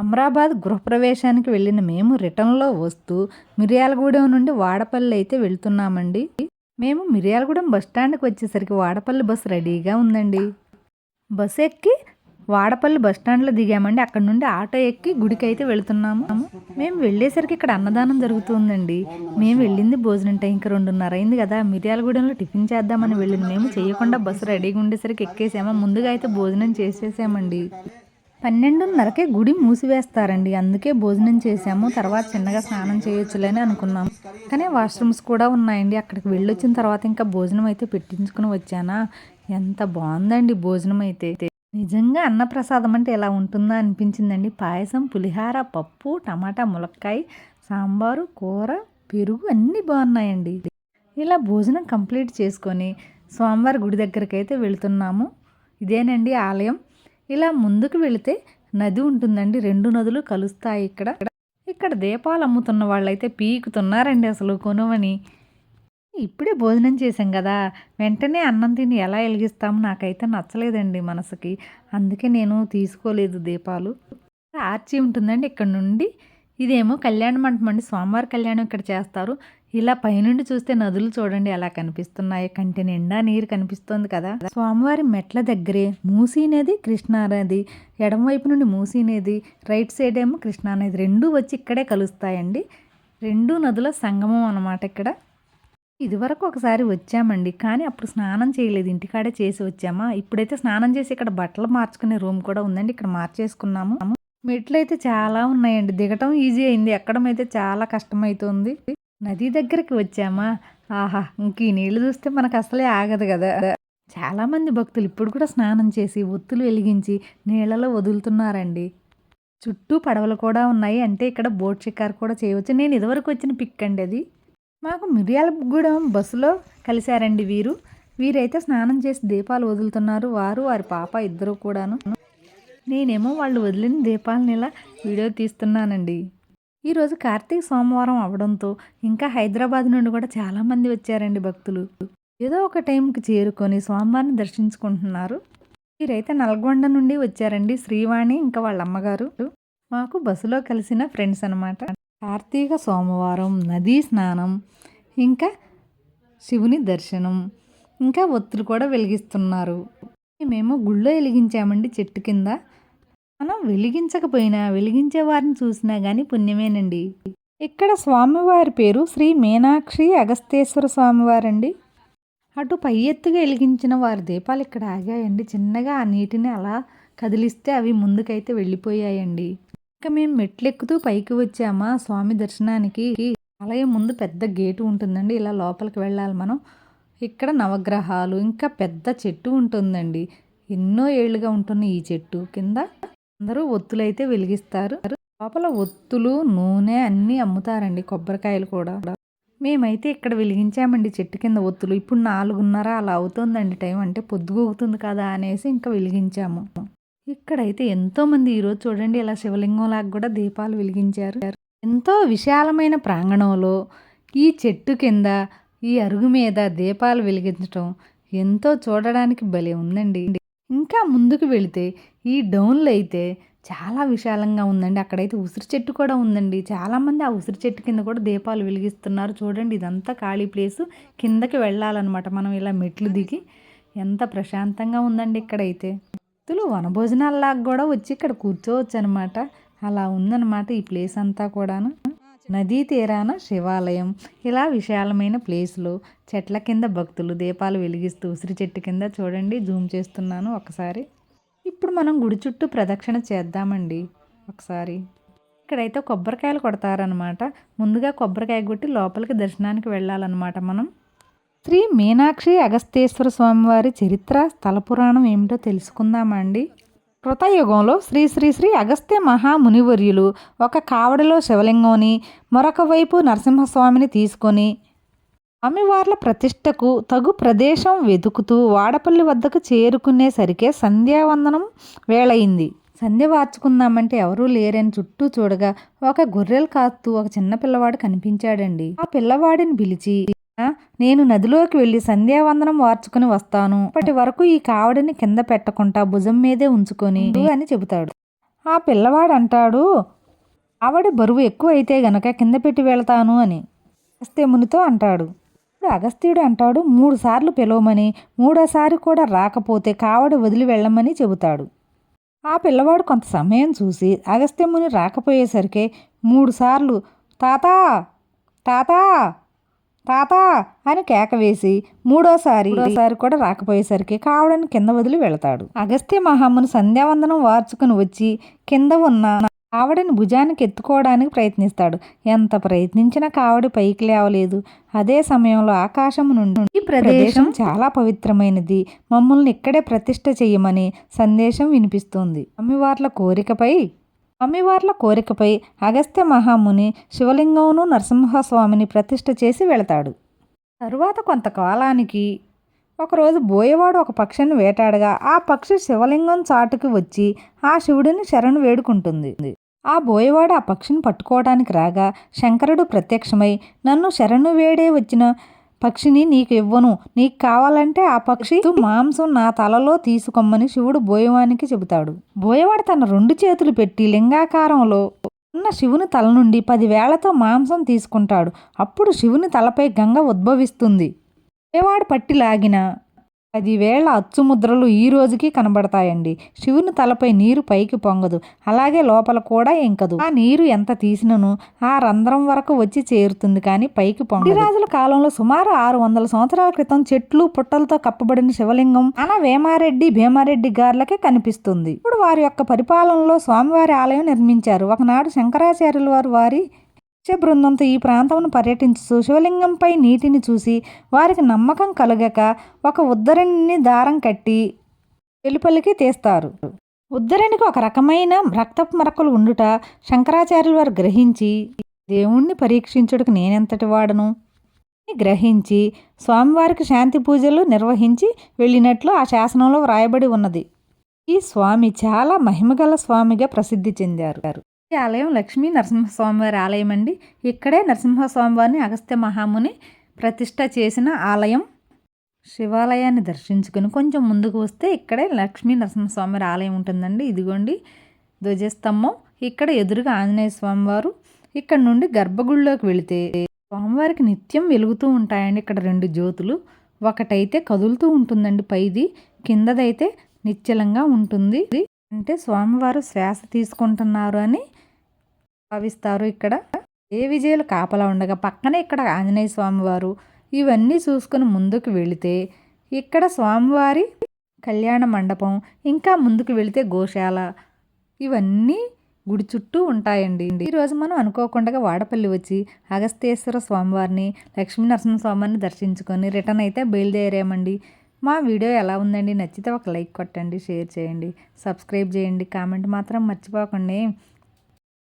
అమరాబాద్ గృహప్రవేశానికి వెళ్ళిన మేము రిటర్న్లో వస్తూ మిర్యాలగూడెం నుండి వాడపల్లి అయితే వెళ్తున్నామండి. మేము మిర్యాలగూడెం బస్ స్టాండ్కి వచ్చేసరికి వాడపల్లి బస్సు రెడీగా ఉందండి. బస్సు ఎక్కి వాడపల్లి బస్ స్టాండ్లో దిగామండి. అక్కడ నుండి ఆటో ఎక్కి గుడికి అయితే వెళుతున్నాము. మేము వెళ్ళేసరికి ఇక్కడ అన్నదానం జరుగుతుందండి. మేము వెళ్ళింది భోజనం టైంకి రెండున్నర అయింది కదా. మిర్యాలగూడెంలో టిఫిన్ చేద్దామని వెళ్ళింది. మేము చేయకుండా బస్సు రెడీగా ఉండేసరికి ఎక్కేసాము. ముందుగా అయితే భోజనం చేసేసామండి. పన్నెండున్నరకే గుడి మూసివేస్తారండి. అందుకే భోజనం చేసాము తర్వాత చిన్నగా స్నానం చేయొచ్చులేని అనుకున్నాం. కానీ వాష్రూమ్స్ కూడా ఉన్నాయండి. అక్కడికి వెళ్ళొచ్చిన తర్వాత ఇంకా భోజనం అయితే పెట్టించుకుని వచ్చానా? ఎంత బాగుందండి భోజనం అయితే. నిజంగా అన్నప్రసాదం అంటే ఎలా ఉంటుందా అనిపించిందండి. పాయసం పులిహార పప్పు టమాటా ములక్కాయ సాంబారు కూర పెరుగు అన్నీ బాగున్నాయండి. ఇలా భోజనం కంప్లీట్ చేసుకొని స్వామివారి గుడి దగ్గరికి అయితే వెళ్తున్నాము. ఇదేనండి ఆలయం. ఇలా ముందుకు వెళితే నది ఉంటుందండి. రెండు నదులు కలుస్తాయి ఇక్కడ. ఇక్కడ దీపాలు అమ్ముతున్న వాళ్ళైతే పీకుతున్నారండి అసలు కొనుమని. ఇప్పుడే భోజనం చేసాం కదా. వెంటనే అన్నం తిని ఎలా వెలిగిస్తాము నాకైతే నచ్చలేదండి మనసుకి. అందుకే నేను తీసుకోలేదు దీపాలు. ఆర్చి ఉంటుందండి ఇక్కడ నుండి. ఇదేమో కళ్యాణ మంటపం అండి. స్వామివారి కళ్యాణం ఇక్కడ చేస్తారు. ఇలా పైనుండి చూస్తే నదులు చూడండి ఎలా కనిపిస్తున్నాయి. కంటి నిండా నీరు కనిపిస్తుంది కదా. స్వామివారి మెట్ల దగ్గరే మూసీ నది కృష్ణా నది ఎడమవైపు నుండి మూసీ నది రైట్ సైడ్ ఏమో కృష్ణా నది. రెండు వచ్చి ఇక్కడే కలుస్తాయండి. రెండు నదుల సంగమం అన్నమాట ఇక్కడ. ఇదివరకు ఒకసారి వచ్చామండి కానీ అప్పుడు స్నానం చేయలేదు. ఇంటికాడే చేసి వచ్చామా? ఇప్పుడైతే స్నానం చేసి ఇక్కడ బట్టలు మార్చుకునే రూమ్ కూడా ఉందండి. ఇక్కడ మార్చేసుకున్నాము. మెట్లు అయితే చాలా ఉన్నాయండి. దిగటం ఈజీ అయింది. ఎక్కడం అయితే చాలా కష్టమవుతుంది నది దగ్గరికి వచ్చామా? ఆహా! ఇంక ఈ నీళ్ళు చూస్తే మనకు అసలే ఆగదు కదా. చాలామంది భక్తులు ఇప్పుడు కూడా స్నానం చేసి ఒత్తులు వెలిగించి నీళ్ళలో వదులుతున్నారండి. చుట్టూ పడవలు కూడా ఉన్నాయి. అంటే ఇక్కడ బోట్ షికార్ కూడా చేయవచ్చు. నేను ఇదివరకు వచ్చిన పిక్ అండి అది. మాకు మిర్యాలగూడెం బస్సులో కలిశారండి వీరు. వీరైతే స్నానం చేసి దీపాలు వదులుతున్నారు. వారు వారి పాప ఇద్దరు కూడాను. నేనేమో వాళ్ళు వదిలిన దీపాలను ఇలా వీడియో తీస్తున్నానండి. ఈరోజు కార్తీక సోమవారం అవడంతో ఇంకా హైదరాబాద్ నుండి కూడా చాలామంది వచ్చారండి భక్తులు. ఏదో ఒక టైంకి చేరుకొని స్వామివారిని దర్శించుకుంటున్నారు. వీరైతే నల్గొండ నుండి వచ్చారండి శ్రీవాణి ఇంకా వాళ్ళ అమ్మగారు మాకు బస్సులో కలిసిన ఫ్రెండ్స్ అనమాట కార్తీక సోమవారం నదీ స్నానం ఇంకా శివుని దర్శనం ఇంకా ఒత్తులు కూడా వెలిగిస్తున్నారు. మేము గుళ్ళో వెలిగించామండి చెట్టు కింద. మనం వెలిగించకపోయినా వెలిగించే వారిని చూసినా కానీ పుణ్యమేనండి. ఇక్కడ స్వామివారి పేరు శ్రీ మీనాక్షి అగస్తేశ్వర స్వామివారండి? అటు పై ఎత్తుగా వెలిగించిన వారి దీపాలు ఇక్కడ ఆగాయండి. చిన్నగా ఆ నీటిని అలా కదిలిస్తే అవి ముందుకైతే వెళ్ళిపోయాయండి. ఇంకా మేము మెట్లెక్కుతూ పైకి వచ్చామా? స్వామి దర్శనానికి ఆలయం ముందు పెద్ద గేటు ఉంటుందండి. ఇలా లోపలికి వెళ్ళాలి మనం. ఇక్కడ నవగ్రహాలు ఇంకా పెద్ద చెట్టు ఉంటుందండి. ఎన్నో ఏళ్ళుగా ఉంటుంది ఈ చెట్టు. కింద అందరూ ఒత్తులైతే వెలిగిస్తారు. లోపల ఒత్తులు నూనె అన్నీ అమ్ముతారండి కొబ్బరికాయలు కూడా. మేమైతే ఇక్కడ వెలిగించామండి చెట్టు కింద ఒత్తులు. ఇప్పుడు నాలుగున్నర అలా అవుతుందండి టైం. అంటే పొద్దుగవుతుంది కదా అనేసి ఇంకా వెలిగించాము. ఇక్కడైతే ఎంతోమంది ఈరోజు చూడండి ఇలా శివలింగంలాగా కూడా దీపాలు వెలిగించారు. ఎంతో విశాలమైన ప్రాంగణంలో ఈ చెట్టు కింద ఈ అరుగు మీద దీపాలు వెలిగించటం ఎంతో చూడడానికి భలే ఉందండి. ఇంకా ముందుకు వెళితే ఈ డౌన్లో అయితే చాలా విశాలంగా ఉందండి. అక్కడైతే ఉసిరి చెట్టు కూడా ఉందండి. చాలామంది ఆ ఉసిరి చెట్టు కింద కూడా దీపాలు వెలిగిస్తున్నారు. చూడండి ఇదంతా ఖాళీ ప్లేసు. కిందకి వెళ్ళాలన్నమాట మనం ఇలా మెట్లు దిగి. ఎంత ప్రశాంతంగా ఉందండి ఇక్కడైతే. భక్తులు వనభోజనాల్లాగా కూడా వచ్చి ఇక్కడ కూర్చోవచ్చు అనమాట అలా ఉందన్నమాట ఈ ప్లేస్ అంతా కూడాను. నదీ తీరాన శివాలయం. ఇలా విశాలమైన ప్లేస్లో చెట్ల కింద భక్తులు దీపాలు వెలిగిస్తూ ఉసిరి చెట్టు కింద చూడండి జూమ్ చేస్తున్నాను ఒకసారి. ఇప్పుడు మనం గుడి చుట్టూ ప్రదక్షిణ చేద్దామండి ఒకసారి. ఇక్కడైతే కొబ్బరికాయలు కొడతారనమాట ముందుగా కొబ్బరికాయ కొట్టి లోపలికి దర్శనానికి వెళ్ళాలన్నమాట మనం. శ్రీ మీనాక్షి అగస్తేశ్వర స్వామివారి చరిత్ర స్థల పురాణం ఏమిటో తెలుసుకుందామండి. కృతయుగంలో శ్రీ శ్రీ శ్రీ అగస్త్య మహామునివర్యులు ఒక కావడిలో శివలింగంని మరొక వైపు నరసింహస్వామిని తీసుకొని స్వామివార్ల ప్రతిష్టకు తగు ప్రదేశం వెతుకుతూ వాడపల్లి వద్దకు చేరుకునేసరికే సంధ్యావందనం వేళయింది. సంధ్య వార్చుకుందామంటే ఎవరూ లేరని చుట్టూ చూడగా ఒక గొర్రెలు కాస్తూ ఒక చిన్న పిల్లవాడు కనిపించాడండి. ఆ పిల్లవాడిని పిలిచి నేను నదిలోకి వెళ్ళి సంధ్యావందనం వార్చుకుని వస్తాను. అప్పటి వరకు ఈ కావడిని కింద పెట్టకుండా భుజం మీదే ఉంచుకొని అని చెబుతాడు. ఆ పిల్లవాడు అంటాడు ఆవిడ బరువు ఎక్కువ అయితే గనక కింద పెట్టి వెళ్తాను అని. అగస్త్యమునితో అంటాడు ఇప్పుడు అగస్త్యుడు అంటాడు మూడు సార్లు పిలవమని మూడోసారి కూడా రాకపోతే కావడి వదిలి వెళ్ళమని చెబుతాడు. ఆ పిల్లవాడు కొంత సమయం చూసి అగస్త్యముని రాకపోయేసరికి మూడుసార్లు తాతా తాతా తాత అని కేక వేసి మూడోసారి మూడోసారి కూడా రాకపోయేసరికి కావడని కింద వదిలి వెళతాడు. అగస్త్య మహాముని సంధ్యావందనం వార్చుకుని వచ్చి కింద ఉన్న కావడిని భుజానికి ఎత్తుకోవడానికి ప్రయత్నిస్తాడు. ఎంత ప్రయత్నించినా కావడి పైకి లేవలేదు. అదే సమయంలో ఆకాశం నుండి ఈ ప్రదేశం చాలా పవిత్రమైనది. మమ్మల్ని ఇక్కడే ప్రతిష్ఠ చేయమని సందేశం వినిపిస్తుంది. అమ్మివార్ల కోరికపై అమ్మివార్ల కోరికపై అగస్త్య మహాముని శివలింగంను నరసింహస్వామిని ప్రతిష్ఠ చేసి వెళతాడు. తరువాత కొంతకాలానికి ఒకరోజు బోయవాడు ఒక పక్షిని వేటాడగా ఆ పక్షి శివలింగం చాటుకు వచ్చి ఆ శివుడిని శరణు వేడుకుంటుంది. ఆ బోయవాడు ఆ పక్షిని పట్టుకోవడానికి రాగా శంకరుడు ప్రత్యక్షమై నన్ను శరణు వేడే వచ్చిన పక్షిని నీకు ఇవ్వను. నీకు కావాలంటే ఆ పక్షి మాంసం నా తలలో తీసుకొమ్మని శివుడు బోయవానికి చెబుతాడు. బోయవాడు తన రెండు చేతులు పెట్టి లింగాకారంలో ఉన్న శివుని తల నుండి పదివేళ్ళతో మాంసం తీసుకుంటాడు. అప్పుడు శివుని తలపై గంగ ఉద్భవిస్తుంది. బోయవాడు పట్టి లాగిన పదివేళ్ళ అచ్చుముద్రలు ఈ రోజుకి కనబడతాయండి. శివుని తలపై నీరు పైకి పొంగదు. అలాగే లోపల కూడా ఇంకదు. ఆ నీరు ఎంత తీసినను ఆ రంధ్రం వరకు వచ్చి చేరుతుంది కానీ పైకి పొంగదు. రాజుల కాలంలో సుమారు ఆరు వందల సంవత్సరాల క్రితం చెట్లు పుట్టలతో కప్పబడిన శివలింగం అన వేమారెడ్డి భీమారెడ్డి గార్లకే కనిపిస్తుంది. ఇప్పుడు వారి యొక్క పరిపాలనలో స్వామివారి ఆలయం నిర్మించారు. ఒకనాడు శంకరాచార్యుల వారు వారి శిష్య బృందంతో ఈ ప్రాంతమును పర్యటించుతూ శివలింగంపై నీటిని చూసి వారికి నమ్మకం కలగక ఒక ఉద్దరిని దారం కట్టి వెలుపలికి తీస్తారు. ఉద్దరణికి ఒక రకమైన రక్తపు మరకలు ఉండుట శంకరాచార్యులు వారు గ్రహించి దేవుణ్ణి పరీక్షించుటకు నేనెంతటి వాడను? అని గ్రహించి స్వామివారికి శాంతి పూజలు నిర్వహించి వెళ్ళినట్లు ఆ శాసనంలో వ్రాయబడి ఉన్నది. ఈ స్వామి చాలా మహిమగల స్వామిగా ప్రసిద్ధి చెందారు. ఈ ఆలయం లక్ష్మీ నరసింహస్వామివారి ఆలయం అండి. ఇక్కడే నరసింహస్వామివారిని అగస్త్య మహాముని ప్రతిష్ట చేసిన ఆలయం. శివాలయాన్ని దర్శించుకుని కొంచెం ముందుకు వస్తే ఇక్కడే లక్ష్మీ నరసింహస్వామివారి ఆలయం ఉంటుందండి. ఇదిగోండి ధ్వజస్తంభం. ఇక్కడ ఎదురుగా ఆంజనేయ స్వామివారు ఇక్కడ నుండి గర్భగుడిలోకి వెళితే స్వామివారికి నిత్యం వెలుగుతూ ఉంటాయండి ఇక్కడ రెండు జ్యోతులు. ఒకటైతే కదులుతూ ఉంటుందండి పైది కిందదైతే నిశ్చలంగా ఉంటుంది. అంటే స్వామివారు శ్వాస తీసుకుంటున్నారు అని భావిస్తారు ఇక్కడ. ఏ విజయాలు కాపలా ఉండగా పక్కనే ఇక్కడ ఆంజనేయ స్వామివారు ఇవన్నీ చూసుకుని ముందుకు వెళితే ఇక్కడ స్వామివారి కళ్యాణ మండపం ఇంకా ముందుకు వెళితే గోశాల ఇవన్నీ గుడి చుట్టూ ఉంటాయండి. ఈరోజు మనం అనుకోకుండా వాడపల్లి వచ్చి అగస్తేశ్వర స్వామివారిని లక్ష్మీనరసింహ స్వామివారిని దర్శించుకొని రిటర్న్ అయితే బయలుదేరామండి. మా వీడియో ఎలా ఉందండి నచ్చితే ఒక లైక్ కొట్టండి షేర్ చేయండి సబ్స్క్రైబ్ చేయండి కామెంట్ మాత్రం మర్చిపోకండి.